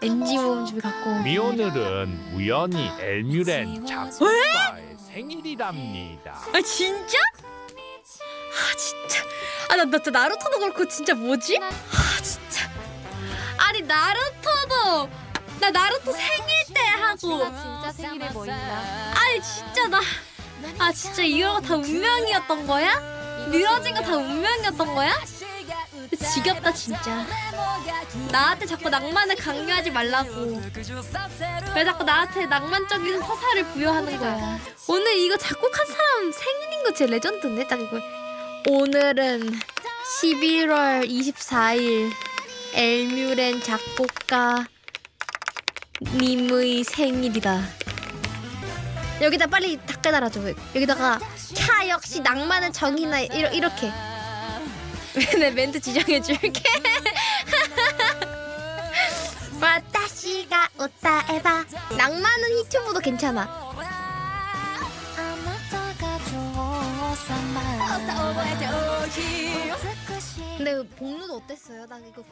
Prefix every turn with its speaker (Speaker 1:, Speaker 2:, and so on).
Speaker 1: 왠지 모음집을 갖고.
Speaker 2: 미오늘은 우연히 엘뮤렌 작곡가의 생일이랍니다.
Speaker 1: 아 진짜? 아 진짜 아나 나, 나 나루토도 그렇고 진짜 뭐지? 아 진짜 아니 나루토도 나 나루토 생일 때 하고
Speaker 3: 진짜 생일에 뭐 있나?
Speaker 1: 아니 진짜 나 아 진짜 이거가 다 운명이었던 거야? 미뤄진 거 다 운명이었던 거야? 지겹다 진짜. 나한테 자꾸 낭만을 강요하지 말라고. 왜 자꾸 나한테 낭만적인 서사를 부여하는 거야? 오늘 이거 작곡한 사람 생일인 거 진짜 레전드인데 딱 이거. 오늘은 11월 24일 엘뮤렌 작곡가 님의 생일이다. 여기다 빨리 닦아 달아줘. 여기다가 캬 역시 낭만은 이러, 이렇게 네 멘트 지정해 줄게. 와타시가 웃다 에바. 낭만은 히튜브도 괜찮아.
Speaker 3: 어,
Speaker 1: 근데 그 복루도 어땠어요? 나 이거